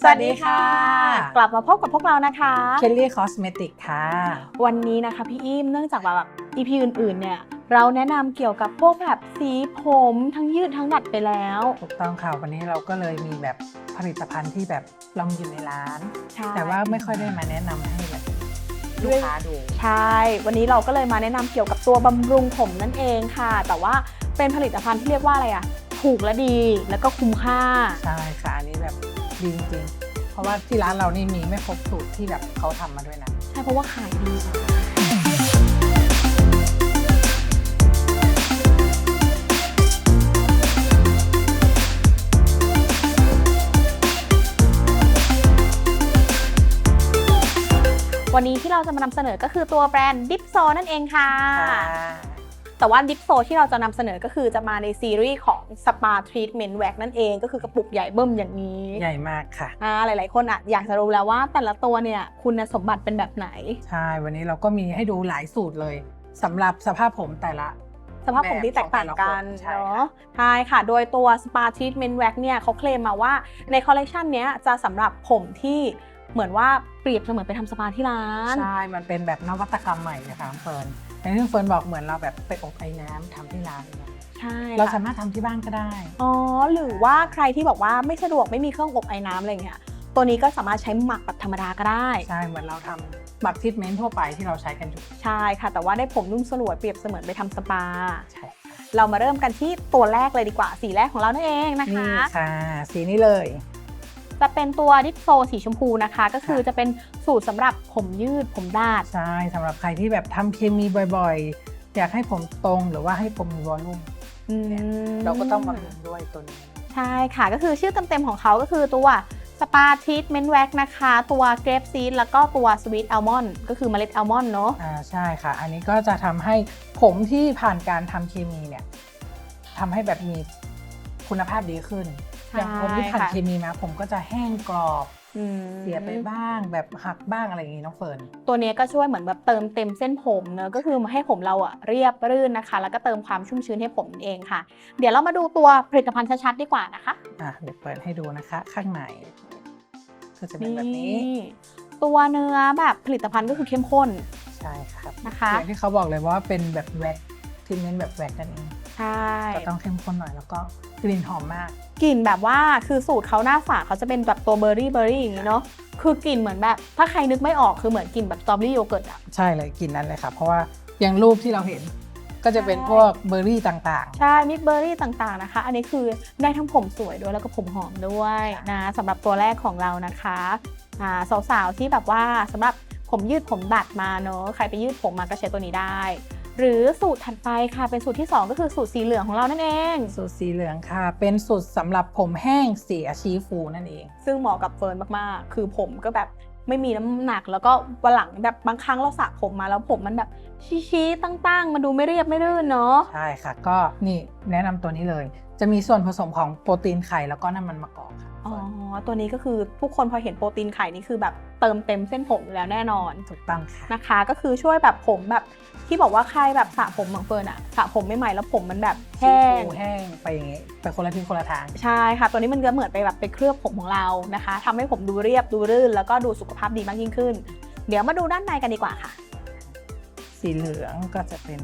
สวัสดีค่ะ กลับมาพบกับพวกเรานะคะเคลลี่คอสเมติกค่ะ วันนี้นะคะพี่อิมเนื่องจากว่าแบบอีพีอื่นๆ เนี่ยเราแนะนำเกี่ยวกับพวกแบบสีผมทั้งยืดทั้งดัดไปแล้ว ถูกต้องค่ะ วันนี้เราก็เลยมีแบบผลิตภัณฑ์ที่แบบเรามีอยู่ในร้าน ใช่ แต่ว่าไม่ค่อยได้มาแนะนำให้แบบลูกค้าดู ใช่ วันนี้เราก็เลยมาแนะนำเกี่ยวกับตัวบำรุงผมนั่นเองค่ะ แต่ว่าเป็นผลิตภัณฑ์ที่เรียกว่าอะไรอะถูกและดีแล้วก็คุ้มค่า ใช่ค่ะ อันนี้แบบ ดีจริงๆ เพราะว่าที่ร้านเรานี่มีไม่ครบสูตรที่แบบเขาทำมาด้วยนะ ใช่เพราะว่าขายดีวันนี้ที่เราจะมานำเสนอก็คือตัวแบรนด์ดิฟโซนั่นเองค่ะ ค่ะ แต่ว่าดิฟโซที่เราจะนำเสนอก็คือจะมาในซีรีส์ของสปาทรีทเมนต์แว็กนั่นเอง ก็คือกระปุกใหญ่เบิ่มอย่างนี้ ใหญ่มากค่ะอ่าหลาย ๆ คนอะอยากจะรู้แล้วว่าแต่ละตัวเนี่ยคุณสมบัติเป็นแบบไหน ใช่ วันนี้เราก็มีให้ดูหลายสูตรเลยสำหรับสภาพผมแต่ละสภาพผมที่แตกต่างกันใช่ค่ะเนาะใช่ค่ะ โดยตัว Spa Treatment Wax เนี่ยเขาเคลมมาว่าในคอลเลกชันเนี้ยจะสำหรับผมที่เหมือนว่าเปรียบเสมือนไปทำสปาที่ร้าน ใช่ มันเป็นแบบนวัตกรรมใหม่นะคะน้องเฟิร์น อย่างที่เฟิร์นบอกเหมือนเราแบบไปอบไอ้น้ำทำที่ร้านเลยใช่เราค่ะสามารถทำที่บ้านก็ได้ อ๋อหรือว่าใครที่บอกว่าไม่สะดวกไม่มีเครื่องอบไอ้น้ำอะไรเงี้ยตัวนี้ก็สามารถใช้หมักแบบธรรมดาก็ได้ ใช่เหมือนเราทำบักทิทเมนต์ทั่วไปที่เราใช้กันอยู่ใช่ค่ะ แต่ว่าได้ผมนุ่มสลวยเปรียบเสมือนไปทำสปา ใช่เรามาเริ่มกันที่ตัวแรกเลยดีกว่า สีแรกของเรานั่นเองนะคะนี่ค่ะ สีนี้เลย จะเป็นตัวดิฟโซสีชมพูนะคะ ก็คือจะเป็นสูตรสำหรับผมยืดผมดาด ใช่สำหรับใครที่แบบทำเคมีบ่อยๆ อยากให้ผมตรงหรือว่าให้ผมมีวอลลุ่มอืมเราก็ต้องมาลุ้นด้วยตัวนี้ใช่ค่ะก็คือชื่อเต็มๆของเขาก็คือตัวสปาที t เมนต์แว็กนะคะ ตัวเกรปซีดแล้วก็ตัวสวีทอัลมอนด์ก็คือเมล็ดอัลมอนด์เนาะอ่าใช่ค่ะ อันนี้ก็จะทำให้ผมที่ผ่านการทำเคมีเนี่ยทำให้แบบมีคุณภาพดีขึ้น อย่างคนที่ผ่านค่ะเคมีมาผมก็จะแห้งกรอบอืมเสียไปบ้างแบบหักบ้างอะไรอย่างนี้น้องเฟิร์นตัวนี้ก็ช่วยเหมือนแบบเติมเต็มเส้นผมเนอะก็คือมาให้ผมเราอะเรียบรื่นนะคะ แล้วก็เติมความชุ่มชื้นให้ผมนั่นเองค่ะ เดี๋ยวเรามาดูตัวผลิตภัณฑ์ชัดๆดีกว่านะคะอะเดี๋ยวเปิดให้ดูนะคะข้างในก็จะเป็นแบบนี้ ตัวเนื้อแบบผลิตภัณฑ์ก็คือเข้มข้นใช่ครับนะคะอย่างที่เขาบอกเลยว่าเป็นแบบแว็กทรีทเมนต์แบบแว็กนั่นเอง ใช่จะต้องเข้มข้นหน่อยแล้วก็กลิ่นหอมมาก กลิ่นแบบว่าคือสูตรเขาหน้าฝาเขาจะเป็นแบบตัวเบอร์รี่เบอร์รี่อย่างนี้เนาะคือกลิ่นเหมือนแบบ ถ้าใครนึกไม่ออกคือเหมือนกลิ่นแบบสตรอเบอรี่โยเกิร์ตอะใช่เลยกลิ่นนั้นเลยค่ะเพราะว่าอย่างรูปที่เราเห็นก็จะเป็นใช่พวกเบอร์รี่ต่างใช่มิกเบอร์รี่ต่างๆนะคะ อันนี้คือได้ทั้งผมสวยด้วยแล้วก็ผมหอมด้วยนะสำหรับตัวแรกของเรานะคะอ่าสาวๆที่แบบว่าสำหรับผมยืดผมดัดมาเนอะใครไปยืดผมมาก็ใช้ตัวนี้ได้ หรือสูตรถัดไปค่ะ เป็นสูตรที่ 2 ก็คือสูตรสีเหลืองของเรานั่นเองๆสูตรสีเหลืองค่ะ เป็นสูตรสำหรับผมแห้งสีอาชีฟูนั่นเอง ซึ่งเหมาะกับเฟิร์นมากๆ คือผมก็แบบไม่มีน้ำหนักแล้วก็วันหลังแบบบางครั้งเราสระผมมาแล้วผมมันแบบชี้ๆตั้งๆ มันดูไม่เรียบไม่รื่นเนาะใช่ค่ะ ก็นี่แนะนำตัวนี้เลย จะมีส่วนผสมของโปรตีนไข่แล้วก็น้ำมันมะกอกค่ะอ๋อตัวนี้ก็คือทุกคนพอเห็นโปรตีนไข่นี่คือแบบเติมเต็มเส้นผมอยู่แล้วแน่นอน ถูกต้องค่ะ นะคะก็คือช่วยแบบผมแบบ ที่บอกว่าใครแบบสระผมเหมือนเฟิร์นอะสระผมไม่ใหม่แล้วผมมันแบบแห้งฟูแห้งไปอย่างงี้ไปคนละทิศคนละทาง ใช่ค่ะ ตัวนี้มันก็เหมือนไปแบบไปเคลือบผมของเรานะคะทำให้ผมดูเรียบดูรื่น แล้วก็ดูสุขภาพดีมากยิ่งขึ้น เดี๋ยวมาดูด้านในกันดีกว่าค่ะ สีเหลืองก็จะเป็น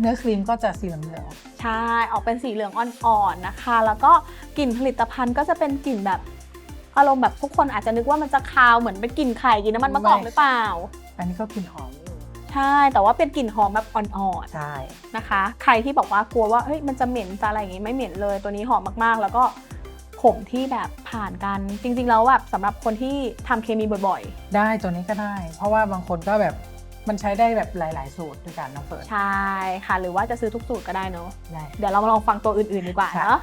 เนื้อครีมก็จะสีเหลืองใช่ออกเป็นสีเหลืองอ่อนๆนะคะ แล้วก็กลิ่นผลิตภัณฑ์ก็จะเป็นกลิ่นแบบอารมณ์แบบทุกคนอาจจะนึกว่ามันจะคาวเหมือนเป็นกลิ่นไข่กลิ่นน้ำมันมะกอกหรือเปล่าๆอันนี้ก็กลิ่นหอมอยู่ ใช่ แต่ว่าเป็นกลิ่นหอมแบบอ่อนใช่ๆนะคะ ใครที่บอกว่ากลัวว่าเฮ้ยมันจะเหม็นจะอะไรอย่างงี้ไม่เหม็นเลย ตัวนี้หอมมากๆ แล้วก็ผมที่แบบผ่านกันจริง ๆ แล้วแบบสำหรับคนที่ทำเคมีบ่อยได้ตัวนี้ก็ได้ เพราะว่าบางคนก็แบบมันใช้ได้แบบหลาย ๆ สูตรด้วยกันน้องเฟิร์นๆ ใช่ค่ะ หรือว่าจะซื้อทุกสูตรก็ได้เนาะ ได้ เดี๋ยวเรามาลองฟังตัวอื่น ๆ ดีกว่าค่ะ เนาะ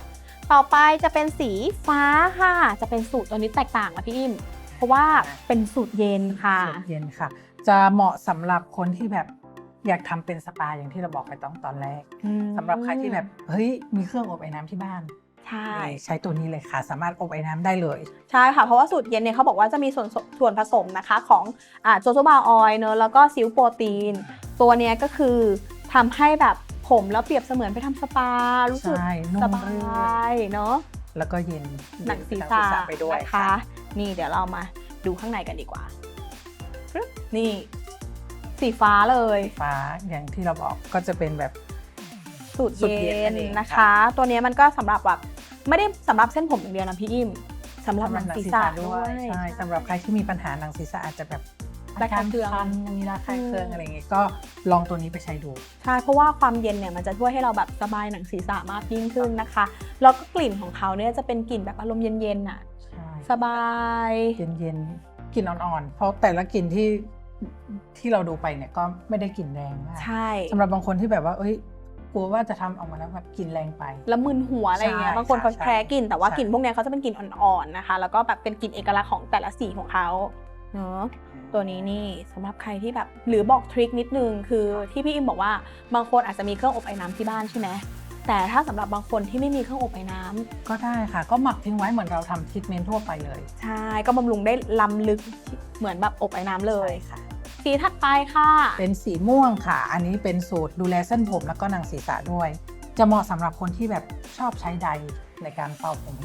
ต่อไปจะเป็นสีฟ้าค่ะ จะเป็นสูตรตัวนี้แตกต่างนะพี่อิมเพราะว่าเป็นสูตรเย็นค่ะ สูตรเย็นค่ะ จะเหมาะสำหรับคนที่แบบอยากทำเป็นสปาอย่างที่เราบอกไปตอนตอนแรกสำหรับใครที่แบบเฮ้ยมีเครื่องอบไอ้น้ำที่บ้านใช่นี่ใช้ตัวนี้เลยค่ะ สามารถอบไอ้น้ำได้เลยใช่ค่ะเพราะว่าสูตรเย็นเนี่ยเขาบอกว่าจะมีส่วนส่วนผสมนะคะของอ่าโจโจบาออยเนอะแล้วก็ซิลโปรตีน ตัวเนี้ยก็คือทำให้แบบผมแล้วเปรียบเสมือนไปทำสปารู้สึกใช่นุ่สมบารื่นยเนาะแล้วก็เย็นหนังศีรหนัษะไปด้วยนะคะค่ะ นี่เดี๋ยวเรามาดูข้างในกันดีกว่าปึ๊บ นี่ สีฟ้าเลยฟ้าอย่างที่เราบอกก็จะเป็นแบบ สูตรสูตรเย็เย็นนนั่นเองนะคะค่ะตัวนี้มันก็สำหรับแบบไม่ได้สำหรับเส้นผมอย่างเดียวนะพี่อิ่มสำหรับหนังศีรษะด้วย ใช่สำหรับใครที่มีปัญหาหนังศีรษะอาจจะแบบระคายเคือง คันมีระคายเคืองอืมอะไรอย่างเงี้ยก็ลองตัวนี้ไปใช้ดู ใช่เพราะว่าความเย็นเนี่ยมันจะช่วยให้เราแบบสบายหนังศีรษะมากยิ่งขึ้นนะคะแล้วก็กลิ่นของเขาเนี่ยจะเป็นกลิ่นแบบอารมณ์เย็นๆน่ะ ใช่สบาย เย็นเย็นๆ กลิ่นอ่อนๆ เพราะแต่ละกลิ่นที่ที่เราดูไปเนี่ยก็ไม่ได้กลิ่นแรงมากใช่สำหรับบางคนที่แบบว่าเอ้ยกลัวว่าจะทำออกมาแล้วแบบกลิ่นแรงไป แล้วมึนหัวอะไรอย่างเงี้ยใช่บางคนเขาใช่แพ้กลิ่นแต่ว่าใช่กลิ่นพวกเนี้ยเขาจะเป็นกลิ่นอ่อนๆนะคะ แล้วก็แบบเป็นกลิ่นเอกลักษณ์ของแต่ละสีของเขาเนาะตัวนี้นี่สำหรับใครที่แบบหรือบอกทริคนิดนึงคือที่พี่อิมบอกว่าบางคนอาจจะมีเครื่องอบไอ้น้ำที่บ้านใช่ไหม แต่ถ้าสำหรับบางคนที่ไม่มีเครื่องอบไอ้น้ำก็ได้ค่ะ ก็หมักทิ้งไว้เหมือนเราทำทรีทเมนต์ทั่วไปเลย ใช่ ก็บำรุงได้ล้ำลึกเหมือนแบบอบไอ้น้ำเลยใช่ค่ะสีถัดไปค่ะ เป็นสีม่วงค่ะ อันนี้เป็นสูตรดูแลเส้นผมแล้วก็หนังศีรษะด้วย จะเหมาะสำหรับคนที่แบบชอบใช้ใดในการเป่าผม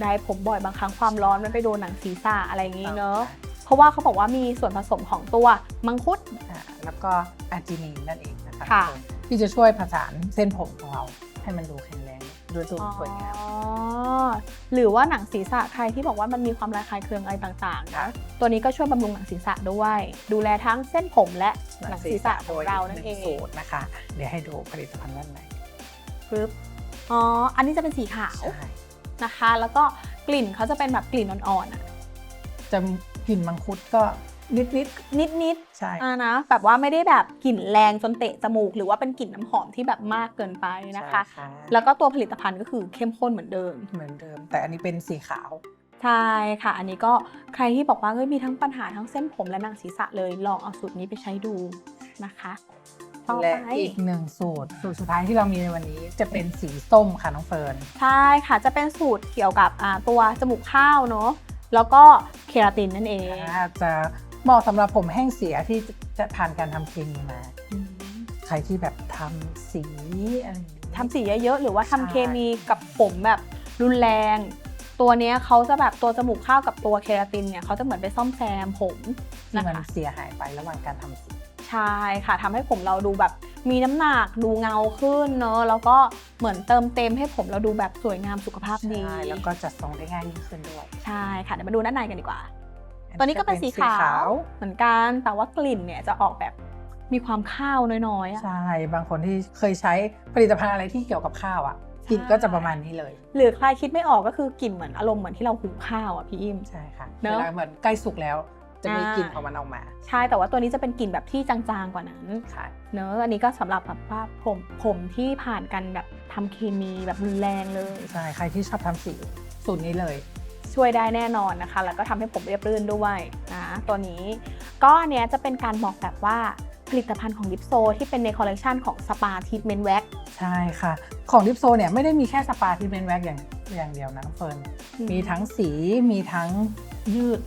ได้ผมบ่อยบางครั้งความร้อนมันไปโดนหนังศีรษะอะไรอย่างงี้เนอะเพราะว่าเขาบอกว่ามีส่วนผสมของตัวมังคุดอ่าแล้วก็อาร์จินีนนั่นเองนะคะค่ะที่จะช่วยผสานเส้นผมของเรา ให้มันดูแข็งแรงดูดูสวยงามอ๋อหรือว่าหนังศีรษะใครที่บอกว่ามันมีความระคายเคืองอะไรต่างๆนะตัวนี้ก็ช่วยบำรุงหนังศีรษะด้วย ดูแลทั้งเส้นผมและหนังศีรษะของเรานั่นเองสูตรนะคะ เดี๋ยวให้ดูผลิตภัณฑ์ด้านในปึ๊บอ๋ออันนี้จะเป็นสีขาวใช่นะคะ แล้วก็กลิ่นเขาจะเป็นแบบกลิ่นอ่อนๆอะจะกลิ่นมังคุดก็ นิดนิดนิดๆใช่ๆอ่านะแบบว่าไม่ได้แบบกลิ่นแรงจนเตะจมูก หรือว่าเป็นกลิ่นน้ำหอมที่แบบมากเกินไปนะคะ ใช่แล้วก็ตัวผลิตภัณฑ์ก็คือเข้มข้นเหมือนเดิม เหมือนเดิม แต่อันนี้เป็นสีขาว ใช่ค่ะ อันนี้ก็ใครที่บอกว่าเฮ้ยมีทั้งปัญหาทั้งเส้นผมและหนังศีรษะเลยลองเอาสูตรนี้ไปใช้ดูนะคะต่อและไปอีกหนึ่งสูตร สูตรสุดท้ายที่เรามีในวันนี้จะเป็นสีส้มค่ะน้องเฟิร์น ใช่ค่ะจะเป็นสูตรเกี่ยวกับอ่าตัวจมูกข้าวเนาะแล้วก็เคราตินนั่นเองจะ เหมาะสำหรับผมแห้งเสียที่จะผ่านการทำเคมีมาอืมใครที่แบบทำสีอะไรอย่างนี้ทำสีเยอะๆหรือว่าทำใช่เคมีกับผมแบบรุนแรง ตัวเนี้ยเขาจะแบบตัวจมูกข้าวกับตัวเคราตินเนี่ยเขาจะเหมือนไปซ่อมแซมผมที่นะมันคะเสียหายไประหว่างการทำสี ใช่ค่ะทำให้ผมเราดูแบบมีน้ำหนักดูเงาขึ้นเนอะแล้วก็เหมือนเติมเต็มให้ผมเราดูแบบสวยงามสุขภาพดีใช่ แล้วก็จัดทรงได้ง่ายยิ่งขึ้นด้วย ใช่ค่ะเดี๋ยวมาดูด้านในกันดีกว่า ตัวนี้ก็เป็นสีขาวเหมือนกัน แต่ว่ากลิ่นเนี่ยจะออกแบบมีความข้าวน้อยๆอะใช่ บางคนที่เคยใช้ผลิตภัณฑ์อะไรที่เกี่ยวกับข้าวอะกลิ่นก็จะประมาณนี้เลย หรือใครคิดไม่ออกก็คือกลิ่นเหมือนอารมณ์เหมือนที่เราหุงข้าวอะพี่อิมใช่ค่ะเนเวอะลาเหมือนใกล้สุกแล้วจะมีอ่ากกลิ่นของมันออกมา ใช่แต่ว่าตัวนี้จะเป็นกลิ่นแบบที่จางๆกว่านั้นค่ะเนอะอันนี้ก็สำหรับแบบว่าผมผมที่ผ่านกันแบบทำเคมีแบบรุนแรงเลยใช่ใครที่ชอบทำสีสูตรนี้เลย ช่วยได้แน่นอนนะคะ แล้วก็ทำให้ผมเรียบรื่นด้วยนะตัวนี้ก็อันเนี้ยจะเป็นการบอกแบบว่าผลิตภัณฑ์ของลิปโซที่เป็นในคอลเลกชันของสปาทีทเมนต์แว็กใช่ค่ะ ของลิปโซเนี่ยไม่ได้มีแค่สปาที่เป็นแว็กอย่างอย่างเดียวนะน้องเฟิร์นมีทั้งสีมีทั้งยืด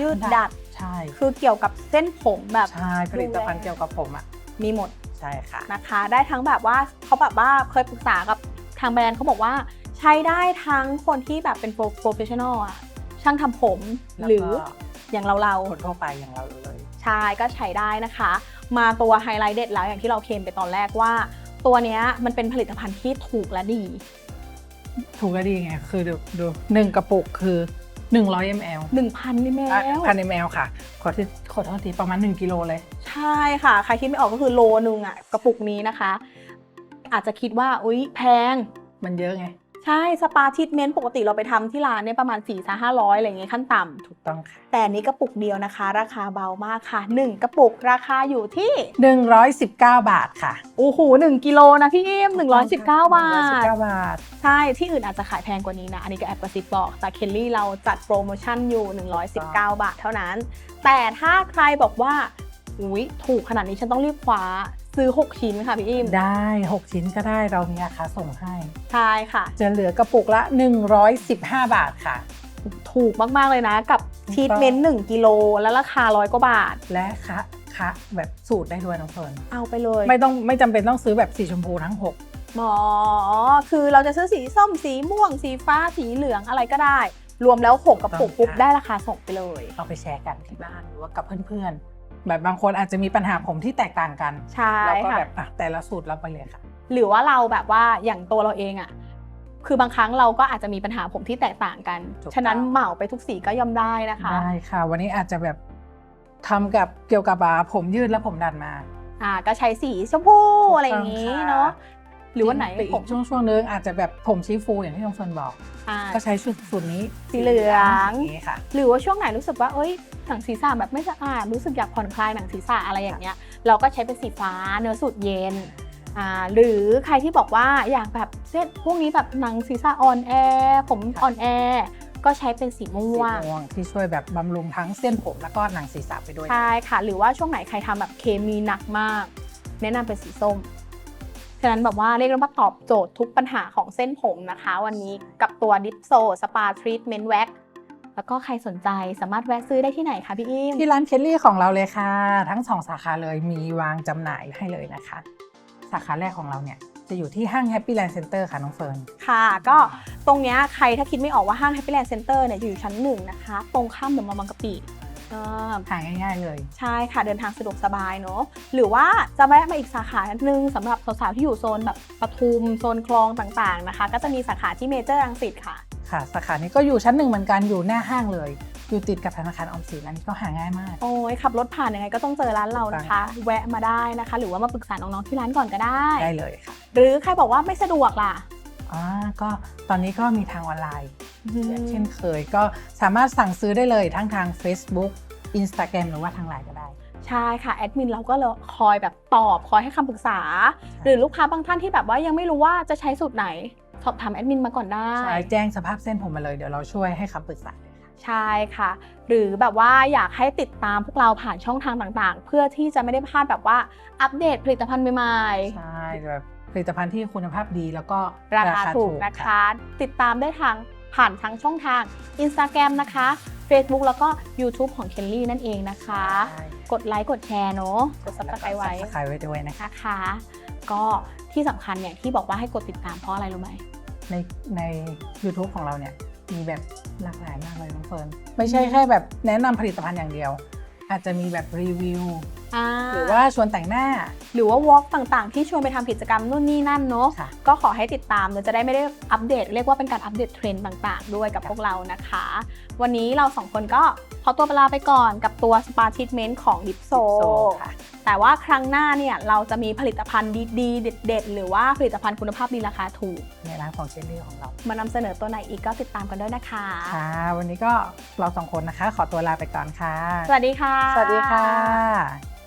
ยืดดัดใช่ คือเกี่ยวกับเส้นผมแบบใช่ผลิตภัณฑ์เกี่ยวกับผมอะมีหมดใช่ค่ะนะคะ ได้ทั้งแบบว่าเขาแบบว่าเคยปรึกษากับทางแบรนด์เขาบอกว่า ใช้ได้ทั้งคนที่แบบเป็นโปรเฟชชั่นอลอะช่างทำผมแล้วก็หรืออย่างเราเราๆคนทั่วไปอย่างเราเลยใช่ก็ใช้ได้นะคะ มาตัวไฮไลท์เด็ดแล้วอย่างที่เราเคลมไปตอนแรกว่า ตัวเนี้ยมันเป็นผลิตภัณฑ์ที่ถูกและดี ถูกและดีไง คือดูดูหนึ่งกระปุกคือ 100 ml 1,000นี่แม่พัน ml ค่ะ ขอที่ขอโทษทีประมาณ 1 กิโลเลย ใช่ค่ะ ใครคิดไม่ออกก็คือโลนึงอะกระปุกนี้นะคะ อาจจะคิดว่าอุ๊ยแพงมันเยอะไง ใช่สปาทิทเมนต์ปกติเราไปทำที่ร้านเนี่ยประมาณ4ี่ห้าร้อยอะไรอย่างเงี้ยขั้นต่ำถูกต้องค่ะ แต่อันนี้กระปุกเดียวนะคะ ราคาเบามากค่ะ 1 กระปุกราคาอยู่ที่ 119 บาทค่ะ โอ้โหหนึ่งกิโลนะพี่อิม119 บาท119บาท ใช่ที่อื่นอาจจะขายแพงกว่านี้นะ อันนี้ก็แอบกระซิบบอก แต่เคลลี่เราจัดโปรโมชั่นอยู่ 119 บาทเท่านั้น แต่ถ้าใครบอกว่าอุ๊ยถูกขนาดนี้ฉันต้องรีบคว้า ซื้อ 6 ชิ้นค่ะพี่อิมได้ 6 ชิ้นก็ได้เรามีราคาส่งให้ ใช่ค่ะ จะเหลือกระปุกละ 115 บาทค่ะ ถูกมากๆเลยนะ กับถูทีกทต้องเมนต์1กิโลแล้วราคาร้อยกว่าบาท และคะคะแบบสูตรได้ด้วยน้องเฟิร์นเอาไปเลย ไม่ต้องไม่จำเป็นต้องซื้อแบบสีชมพูทั้งหมอคือเราจะซื้อสีส้มสีม่วง สีฟ้าสีเหลืองอะไรก็ได้ รวมแล้วหกกระปุกปุ๊บได้ราคาส่งไปเลย เอาไปแชร์กันที่บ้านหรือว่ากับเพื่อนๆ แบบบางคนอาจจะมีปัญหาผมที่แตกต่างกันใช่เราก็ค่ะแบบอะแต่ละสูตรเราไปเลยค่ะ หรือว่าเราแบบว่าอย่างตัวเราเองอะคือบางครั้งเราก็อาจจะมีปัญหาผมที่แตกต่างกันถูกต้องฉะนั้นเหมาไปทุกสีก็ย่อมได้นะคะได้ค่ะ วันนี้อาจจะแบบทำกับเกี่ยวกับอ่าผมยืดและผมดันมา อ่าก็ใช้สีชมพูถูกต้องอะไรอย่างนี้ค่ะเนาะ หรือว่าไหนปผอีมกช่วงช่วงๆนึงอาจจะแบบผมชี้ฟูอย่างที่น้องเฟิร์นบอก อ่าก็ใช้ชุดสูตรนี้สีเหลืองย่างนี้ค่ะ หรือว่าช่วงไหนรู้สึกว่าเอ้ยหนังศีรษะแบบไม่สะอาดรู้สึกอยากผ่อนคลายหนังศีรษะอะไรอย่างเงี้ย เราก็ใช้เป็นสีฟ้าเนื้อสูตรเย็นอ่าหรือใครที่บอกว่าอยากแบบเส้นพวกนี้แบบหนังศีรษะอ่อนแอผมอ่อนแอก็ใช้เป็นสีม่สีวง ม่วงที่ช่วยแบบบำรุงทั้งเส้นผมแล้วก็หนังศีรษะไปด้วย ใช่ค่ะ หรือว่าช่วงไหนใครทำแบบเคมีหนักมาก แนะนำเป็นสีส้ม ฉะนั้นแบบว่าเรียกได้ว่าตอบโจทย์ทุกปัญหาของเส้นผมนะคะ วันนี้กับตัวดิฟโซสปาทรีทเมนต์แว็กแล้วก็ใครสนใจสามารถแวะซื้อได้ที่ไหนคะพี่อิ่มที่ร้านเคลลี่ของเราเลยค่ะ ทั้งสองสาขาเลยมีวางจำหน่ายให้เลยนะคะ สาขาแรกของเราเนี่ยจะอยู่ที่ห้าง Happy Land Center ค่ะ น้องเฟิร์น ค่ะ ก็ตรงเนี้ยใครถ้าคิดไม่ออกว่าห้าง Happy Land Center เนี่ยจะอยู่ชั้นหนึ่งนะคะ ตรงข้ามเดอะมอลล์บางกะปิเออ หาง่ายๆเลย ใช่ค่ะเดินทางสะดวกสบายเนอะหรือว่าจะแวะมาอีกสาขาหนึ่งสำหรับสาวๆที่อยู่โซนแบบปทุมโซนคลองต่างๆนะคะ ก็จะมีสาขาที่เมเจอร์รังสิตค่ะ ค่ะ สาขานี้ก็อยู่ชั้นหนึ่งเหมือนกันอยู่หน้าห้างเลย อยู่ติดกับธนาคารออมสินอันนี้ก็หาง่ายมาก โอ้ยขับรถผ่านยังไงก็ต้องเจอร้านเรานะคะ แวะมาได้นะคะ หรือว่ามาปรึกษาน้องๆที่ร้านก่อนก็ได้ ได้เลยค่ะ หรือใครบอกว่าไม่สะดวกล่ะอ่าก็ตอนนี้ก็มีทางออนไลน์ เช่นเคยก็สามารถสั่งซื้อได้เลยทั้งทาง Facebook Instagram หรือว่าทางไลน์ก็ได้ ใช่ค่ะ แอดมินเราก็เลยคอยแบบตอบคอยให้คำปรึกษา หรือลูกค้าบางท่านที่แบบว่ายังไม่รู้ว่าจะใช้สูตรไหน สอบถามแอดมินมาก่อนได้ ใช่ แจ้งสภาพเส้นผมมาเลยเดี๋ยวเราช่วยให้คำปรึกษาเลยค่ะใช่ค่ะ หรือแบบว่าอยากให้ติดตามพวกเราผ่านช่องทางต่างๆ เพื่อที่จะไม่ได้พลาดแบบว่าอัปเดตผลิตภัณฑ์ใหม่ใช่แบบผลิตภัณฑ์ที่คุณภาพดีแล้วก็ๆราคาถูกนะคะ ติดตามได้ทาง ผ่านทางช่องทาง Instagram นะคะ Facebook แล้วก็ YouTube ของ Kelly นั่นเองนะคะ ใช่ กดไลค์กดแชร์เนาะกด subscribe ไว้ซับสไครต์ไว้ด้วยนะคะ นะคะ ก็ที่สำคัญเนี่ยที่บอกว่าให้กดติดตามเพราะอะไรรู้ไหม ในใน YouTube ของเราเนี่ยมีแบบหลากหลายมากเลยน้องเฟิร์นไม่ใช่แค่แบบแนะนำผลิตภัณฑ์อย่างเดียว อาจจะมีแบบรีวิวหรือว่าชวนแต่งหน้า หรือว่าวอล์กต่างๆ ที่ชวนไปทำกิจกรรมนู่นนี่นั่นเนาะค่ะก็ขอให้ติดตามเราจะได้ไม่ได้อัปเดต เรียกว่าเป็นการอัปเดตเทรนด์ต่าง ๆ ด้วยกับพวกเรานะคะ วันนี้เราสองคนก็ขอตัวเวลาไปก่อนกับตัวสปาทิทเมนต์ของดิปโซค่ะแต่ว่าครั้งหน้าเนี่ยเราจะมีผลิตภัณฑ์ดีๆ เด็ด ๆ หรือว่าผลิตภัณฑ์คุณภาพดีราคาถูก ในร้านของเชลลี่ของเรา มานำเสนอตัวไหนอีกก็ติดตามกันด้วยนะคะ ค่ะ วันนี้ก็เราสองคนนะคะ ขอตัวลาไปก่อนค่ะ สวัสดีค่ะ สวัสดีค่ะ